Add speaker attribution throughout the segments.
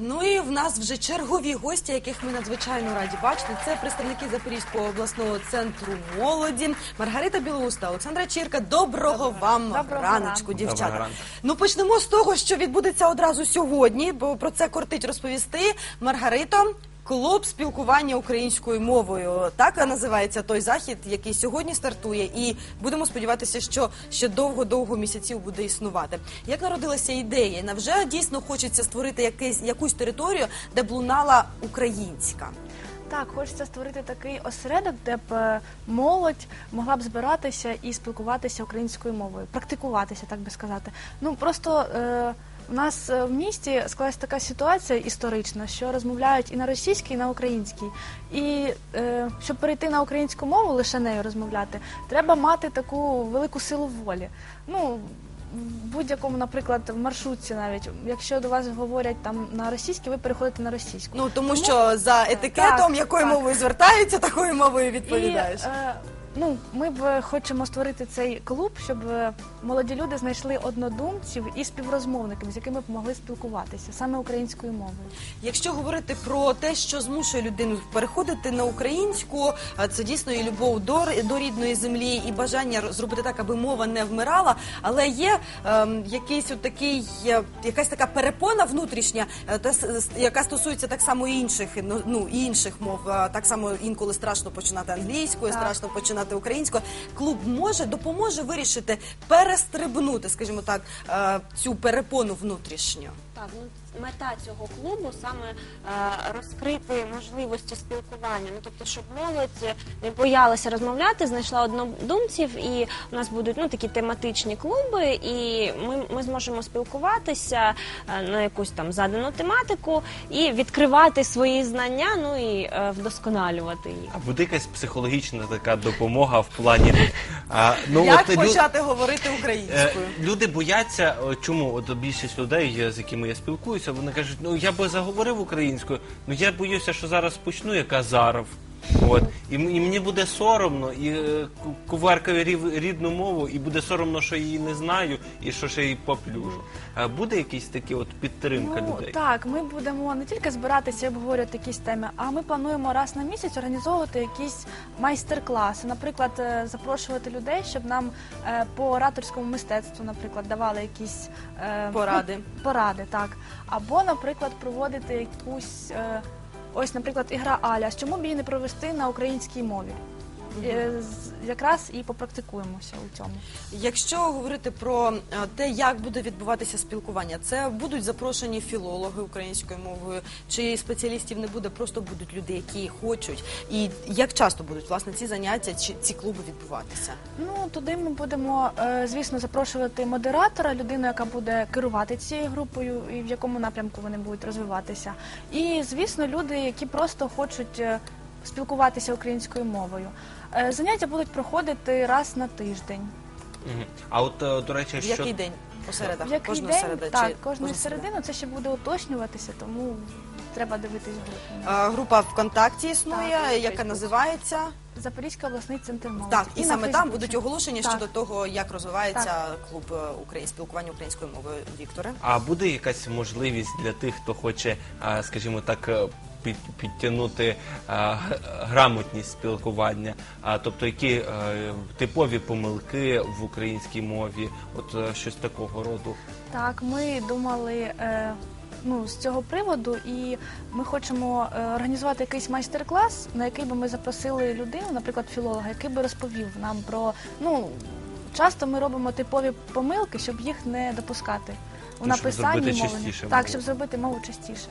Speaker 1: Ну і в нас вже чергові гості, яких ми надзвичайно раді бачити. Це представники Запорізького обласного центру молоді Маргарита Білоуста, Олександра Чірка. Доброго вам
Speaker 2: Доброго
Speaker 1: раночку, дівчата.
Speaker 3: Доброго ранку.
Speaker 1: Ну почнемо з того, що відбудеться одразу сьогодні, бо про це кортить розповісти Маргарито. Клуб спілкування українською мовою так називається той захід, який сьогодні стартує, і будемо сподіватися, що ще довго-довго місяців буде існувати. Як народилася ідея? Невже дійсно хочеться створити якийсь якусь територію, де б лунала українська?
Speaker 2: Так, хочеться створити такий осередок, де б е, молодь могла б збиратися і спілкуватися українською мовою, практикуватися, так би сказати. Ну просто е, у нас е, в місті склалася така ситуація історична, що розмовляють і на російській, і на українській. І е, щоб перейти на українську мову, лише нею розмовляти, треба мати таку велику силу волі. Ну, в будь-якому, наприклад, в маршрутці навіть, якщо до вас говорять там на російській, ви переходите на російську.
Speaker 1: Ну тому що за етикетом,
Speaker 2: Так,
Speaker 1: якою
Speaker 2: так.
Speaker 1: мовою звертаються, такою мовою відповідаєш.
Speaker 2: І, е, ну, ми б хочемо створити цей клуб, щоб е, молоді люди знайшли однодумців і співрозмовників, з якими б могли спілкуватися саме українською мовою.
Speaker 1: Якщо говорити про те, що змушує людину переходити на українську, а це дійсно і любов до, до рідної землі, і бажання зробити так, аби мова не вмирала. Але є ем, якийсь от такий, е, якась така перепона внутрішня, е, та с- с- яка стосується так само і інших ну, ну і інших мов. Е, Так само інколи страшно починати англійською,
Speaker 2: Так.
Speaker 1: страшно починати українською. Клуб може допоможе вирішити перестрибнути, скажімо так, е, цю перепону внутрішню.
Speaker 4: Так, ну мета цього клубу саме е, розкрити можливості спілкування. Ну тобто, щоб молодь не боялася розмовляти, знайшла однодумців, і у нас будуть ну такі тематичні клуби, і ми, ми зможемо спілкуватися е, на якусь там задану тематику і відкривати свої знання, ну і е, вдосконалювати їх.
Speaker 3: А буде якась психологічна така допомога в плані. А, ну,
Speaker 1: Як
Speaker 3: от
Speaker 1: почати говорити
Speaker 3: Е,
Speaker 1: українською?
Speaker 3: Люди бояться, чому от більшість людей, з якими я спілкуюся, вони кажуть, ну я би заговорив українською, ну я боюся, що зараз почну як Азаров. От і, і мені буде соромно, і е, ку- куваркаю рів- рідну мову, і буде соромно, що її не знаю, і що ще її поплюжу. А буде якась такі от підтримка
Speaker 2: ну,
Speaker 3: людей?
Speaker 2: Так, ми будемо не тільки збиратися і обговорювати якісь теми, а ми плануємо раз на місяць організовувати якісь майстер-класи. Наприклад, е, запрошувати людей, щоб нам е, по ораторському мистецтву, наприклад, давали якісь е,
Speaker 1: Поради.
Speaker 2: ну, поради, так. Або, наприклад, проводити якусь. е, Ось, наприклад, ігра Аляс. Чому б її не провести на українській мові? Е, з- Якраз і попрактикуємося у цьому.
Speaker 1: Якщо говорити про е, те, як буде відбуватися спілкування, це будуть запрошені філологи українською мовою, чи спеціалістів не буде, просто будуть люди, які хочуть. І як часто будуть власне ці заняття чи ці клуби відбуватися?
Speaker 2: Ну туди ми будемо, е, звісно, запрошувати модератора, людину, яка буде керувати цією групою, і в якому напрямку вони будуть розвиватися. І звісно, люди, які просто хочуть е, спілкуватися українською мовою. Е, Заняття будуть проходити раз на тиждень.
Speaker 3: Мгм. А от е, до речі,
Speaker 1: В
Speaker 3: що
Speaker 1: який день? По середах?
Speaker 2: В який
Speaker 1: Кожного
Speaker 2: день
Speaker 1: середи?
Speaker 2: так,
Speaker 1: чи
Speaker 2: кожної
Speaker 1: кожну середу?
Speaker 2: середини це ще буде уточнюватися, тому треба дивитись групу.
Speaker 1: А, Група ВКонтакті існує,
Speaker 2: Так, і
Speaker 1: яка
Speaker 2: Фейсбук.
Speaker 1: називається
Speaker 2: Запорізький обласний центр молоді.
Speaker 1: так, і,
Speaker 2: на
Speaker 1: саме там
Speaker 2: Фейсбуці.
Speaker 1: будуть оголошення
Speaker 2: Так.
Speaker 1: щодо того, як розвивається клуб е, Україн спілкування українською мовою. Вікторе.
Speaker 3: А буде якась можливість для тих, хто хоче, а, скажімо так, е, під, підтягнути грамотність спілкування, а, тобто які е, типові помилки в українській мові, от е, щось такого роду.
Speaker 2: Так, ми думали е, ну, з цього приводу, і ми хочемо е, організувати якийсь майстер-клас, на який би ми запросили людину, наприклад, філолога, який би розповів нам про ну. Часто ми робимо типові помилки, щоб їх не допускати у написанні
Speaker 3: частіше
Speaker 2: Так, щоб зробити мову частіше.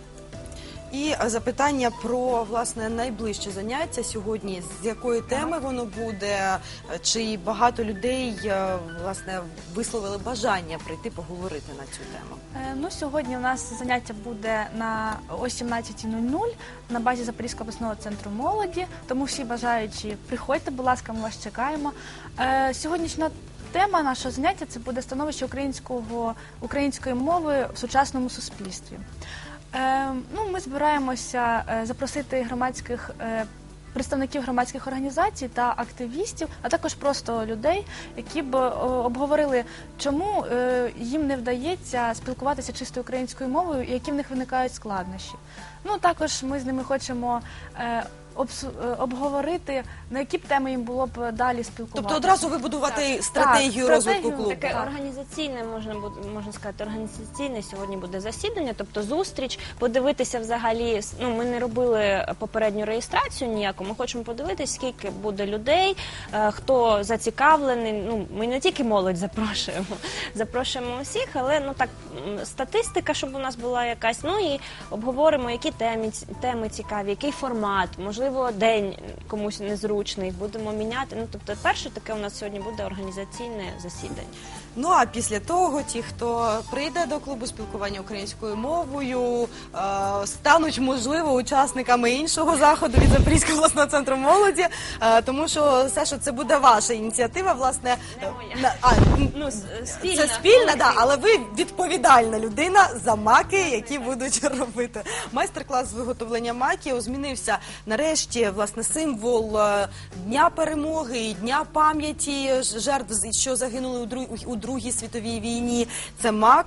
Speaker 1: І е, запитання про власне найближче заняття сьогодні. З якої теми воно буде? Е, Чи багато людей е, власне висловили бажання прийти поговорити на цю тему?
Speaker 2: Е, Ну, сьогодні у нас заняття буде на о 17.00 на базі Запорізького обласного центру молоді. Тому всі бажаючі приходьте, будь ласка, ми вас чекаємо. Е, Сьогоднішня тема нашого заняття це буде становище українського української мови в сучасному суспільстві. Е, ну, ми збираємося е, запросити громадських е, представників громадських організацій та активістів, а також просто людей, які б обговорили, чому їм не вдається спілкуватися чисто українською мовою, і які в них виникають складнощі. Ну також ми з ними хочемо. Е, е, Обговорити на які б теми їм було б далі спілкуватися.
Speaker 1: Тобто одразу вибудувати
Speaker 2: Так,
Speaker 1: стратегію
Speaker 2: так,
Speaker 1: розвитку
Speaker 2: стратегію,
Speaker 1: клубу.
Speaker 4: Таке
Speaker 2: Так.
Speaker 4: організаційне можна можна сказати, організаційне сьогодні буде засідання, тобто зустріч, подивитися взагалі. Ну ми не робили попередню реєстрацію ніяку. Ми хочемо подивитися, скільки буде людей, е, хто зацікавлений. Ну ми не тільки молодь запрошуємо, запрошуємо усіх, але ну так статистика, щоб у нас була якась. Ну і обговоримо, які теми теми цікаві, який формат, можливо, день комусь незручний. Будемо міняти. Ну тобто, перше таке у нас сьогодні буде організаційне засідання.
Speaker 1: Ну а після того, ті, хто прийде до клубу спілкування українською мовою, е, стануть можливо учасниками іншого заходу від Запорізького обласного центру молоді, е, тому що Саша, це буде ваша ініціатива, власне.
Speaker 4: Не моя.
Speaker 1: а,
Speaker 4: Ну, спільна.
Speaker 1: це спільна, да, але ви відповідальна людина за маки, які будуть робити. Майстер-клас з виготовлення маків змінився нарешті власне символ е, дня перемоги і дня пам'яті жертв, з- що загинули у Другій світовій війні. Це мак.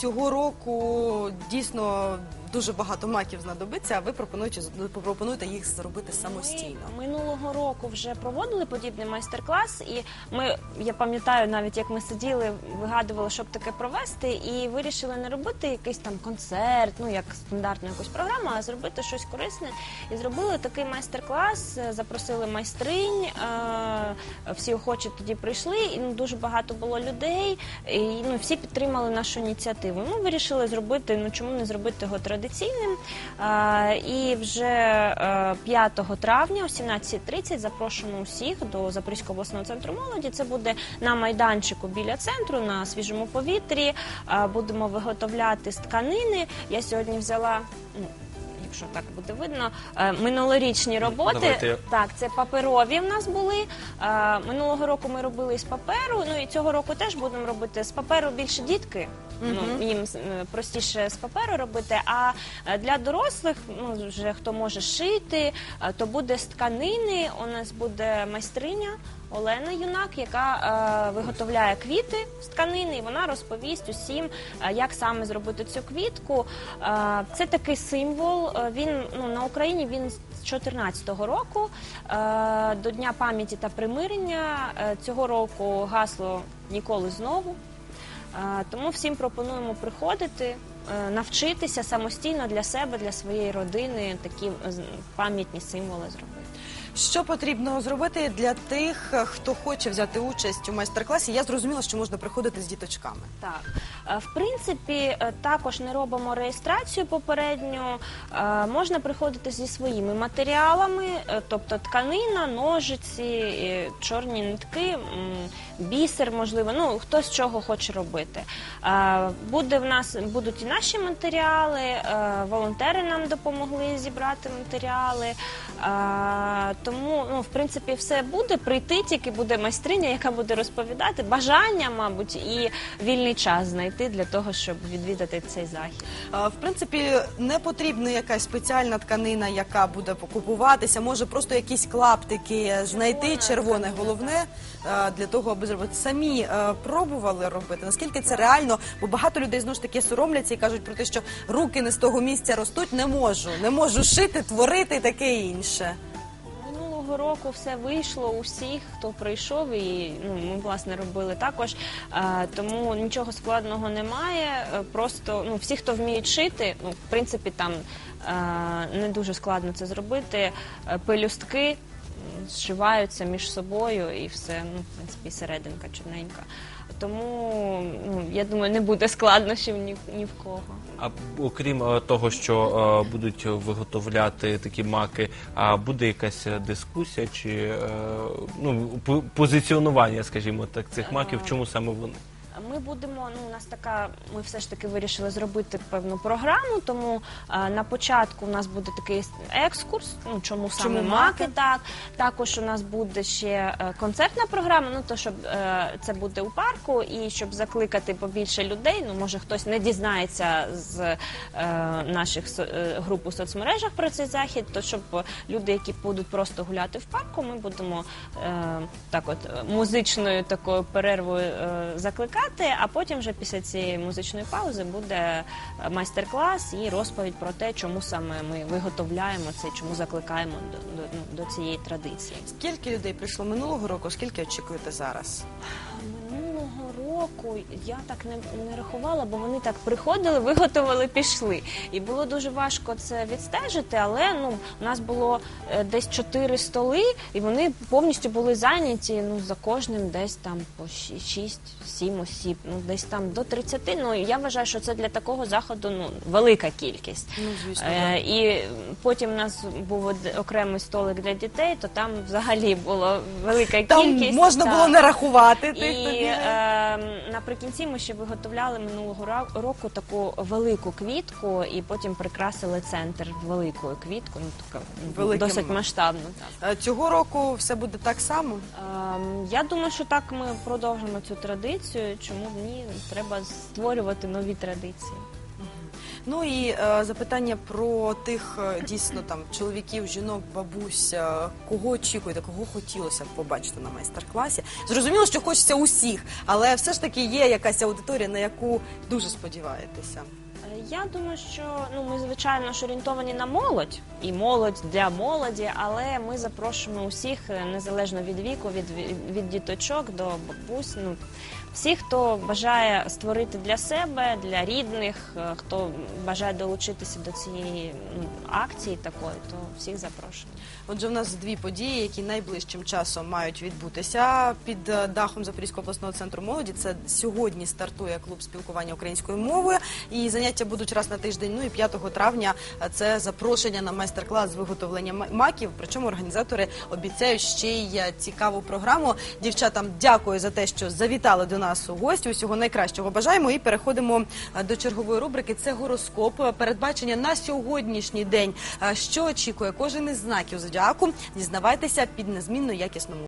Speaker 1: Цього року дійсно дуже багато маків знадобиться. А ви пропонуєте пропонуєте їх зробити самостійно.
Speaker 4: Ми минулого року вже проводили подібний майстер-клас, і ми, я пам'ятаю, навіть як ми сиділи, вигадували, щоб таке провести, і вирішили не робити якийсь там концерт, ну як стандартну якусь програму, а зробити щось корисне. І зробили такий майстер-клас, е, запросили майстринь, е, всі охочі тоді прийшли, і ну, дуже багато було людей, і ну, всі підтримали нашу ініціативу. Ми вирішили зробити, ну чому не зробити його традиційним. Е, І вже е, 5 травня о 17.30 запрошуємо усіх до Запорізького обласного центру молоді. Це буде на майданчику біля центру на свіжому повітрі. Е, Будемо виготовляти з тканини. Я сьогодні взяла. Якщо так буде видно, е, минулорічні роботи
Speaker 3: Давайте я-
Speaker 4: так, це паперові в нас були. Е, Минулого року ми робили з паперу. Ну і цього року теж будемо робити з паперу більше дітки. Ну їм е, простіше з паперу робити. А е, для дорослих, ну вже хто може шити, е, то буде з тканини. У нас буде майстриня. Олена Юнак, яка е, виготовляє квіти з тканини, і вона розповість усім, е, як саме зробити цю квітку. Е, це такий символ. е, Він ну на Україні він з 2014 року е, до Дня пам'яті та примирення. Е, цього року гасло ніколи знову. Е, Тому всім пропонуємо приходити, е, навчитися самостійно для себе, для своєї родини такі е, пам'ятні символи зробити.
Speaker 1: Що потрібно зробити для тих, хто хоче взяти участь у майстер-класі? Я зрозуміла, що можна приходити з діточками.
Speaker 4: Так, Е, в принципі, е, також не робимо реєстрацію попередню. Е, Можна приходити зі своїми матеріалами, тобто тканина, ножиці, чорні нитки, бісер, можливо. Ну хто з чого хоче робити. Буде в нас будуть і наші матеріали. Волонтери нам допомогли зібрати матеріали. Тому, ну, в принципі, все буде. Прийти тільки буде майстриня, яка буде розповідати бажання, мабуть, і вільний час знайти для того, щоб відвідати цей захід.
Speaker 1: А, В принципі, не потрібна якась спеціальна тканина, яка буде купуватися. Може просто якісь клаптики знайти, червоне головне а, для того, аби зробити. Самі пробували робити. Наскільки це реально? Бо багато людей знову ж таки соромляться і кажуть про те, що руки не з того місця ростуть. Не можу, не можу шити, творити і таке інше.
Speaker 4: Минулого року все вийшло у хто прийшов, і ну, ми власне робили також. Е, тому нічого складного немає. Е, Просто ну, всі, хто вміють шити, ну, в принципі, там е, не дуже складно це зробити. Е, Пелюстки зшиваються між собою і все, ну, в принципі, серединка чорненька. Тому ну, я думаю, не буде складнощів ні, ні в кого.
Speaker 3: А окрім е, того, що е, будуть виготовляти такі маки, а буде якась дискусія чи е, ну, по- позиціонування, скажімо так, цих маків, чому саме вони?
Speaker 4: Ми будемо. Ну, у нас така, ми все ж таки вирішили зробити певну програму. Тому е, на початку у нас буде такий екскурс. Ну чому саме
Speaker 1: Чому
Speaker 4: маки?
Speaker 1: маки?
Speaker 4: Так також у нас буде ще е, концертна програма. Ну то щоб е, це буде у парку, і щоб закликати побільше людей. Ну може хтось не дізнається з е, наших со- е, груп у соцмережах про цей захід. То щоб люди, які будуть просто гуляти в парку, ми будемо е, так, от е, музичною такою перервою е, закликати. А потім вже після цієї музичної паузи буде е, майстер-клас і розповідь про те, чому саме ми виготовляємо це, чому закликаємо до, до, ну, до цієї традиції.
Speaker 1: Скільки людей прийшло минулого року? Скільки очікуєте зараз?
Speaker 4: Року я так не, не рахувала, бо вони так приходили, виготовили, пішли. І було дуже важко це відстежити, але ну у нас було е, десь чотири столи, і вони повністю були зайняті. Ну за кожним десь там по 6-7 осіб, ну десь там до 30. Ну я вважаю, що це для такого заходу ну велика кількість.
Speaker 1: Ну, звісно,
Speaker 4: Е, і потім у нас був окремий столик для дітей, то там взагалі було велика
Speaker 1: Там
Speaker 4: кількість.
Speaker 1: можна
Speaker 4: так.
Speaker 1: було не рахувати
Speaker 4: І
Speaker 1: тих,
Speaker 4: е, наприкінці ми ще виготовляли минулого року таку велику квітку, і потім прикрасили центр великою квіткою. Ну, така
Speaker 1: Великим.
Speaker 4: досить масштабно. Так.
Speaker 1: Е, Цього року все буде так само.
Speaker 4: Ем, я думаю, що так ми продовжимо цю традицію. Чому б ні? Треба створювати нові традиції.
Speaker 1: Ну і е, запитання про тих е, дійсно там чоловіків, жінок, бабусь. е, кого очікуєте, кого хотілося б побачити на майстер-класі? Зрозуміло, що хочеться усіх, але все ж таки є якась аудиторія, на яку дуже сподіваєтеся.
Speaker 4: Я думаю, що ну ми звичайно ж орієнтовані на молодь і молодь для молоді, але ми запрошуємо усіх е, незалежно від віку, від, від діточок до бабусь. Ну всіх, хто бажає створити для себе, для рідних, е, хто бажає долучитися до цієї ну, акції такої, то всіх запрошуємо.
Speaker 1: Отже, в нас дві події, які найближчим часом мають відбутися під е, дахом Запорізького обласного центру молоді. Це сьогодні стартує клуб спілкування українською мовою, і заняття будуть раз на тиждень. Ну і 5 травня це запрошення на майстер-клас виготовлення маків. Причому організатори обіцяють ще й е, цікаву програму. Дівчатам дякую за те, що завітали до нас у гості. Усього найкращого бажаємо. І переходимо е, до чергової рубрики. Це гороскоп. Е, Передбачення на сьогоднішній день. Що очікує кожен із знаків зодіаку? Дізнавайтеся під незмінно якісному.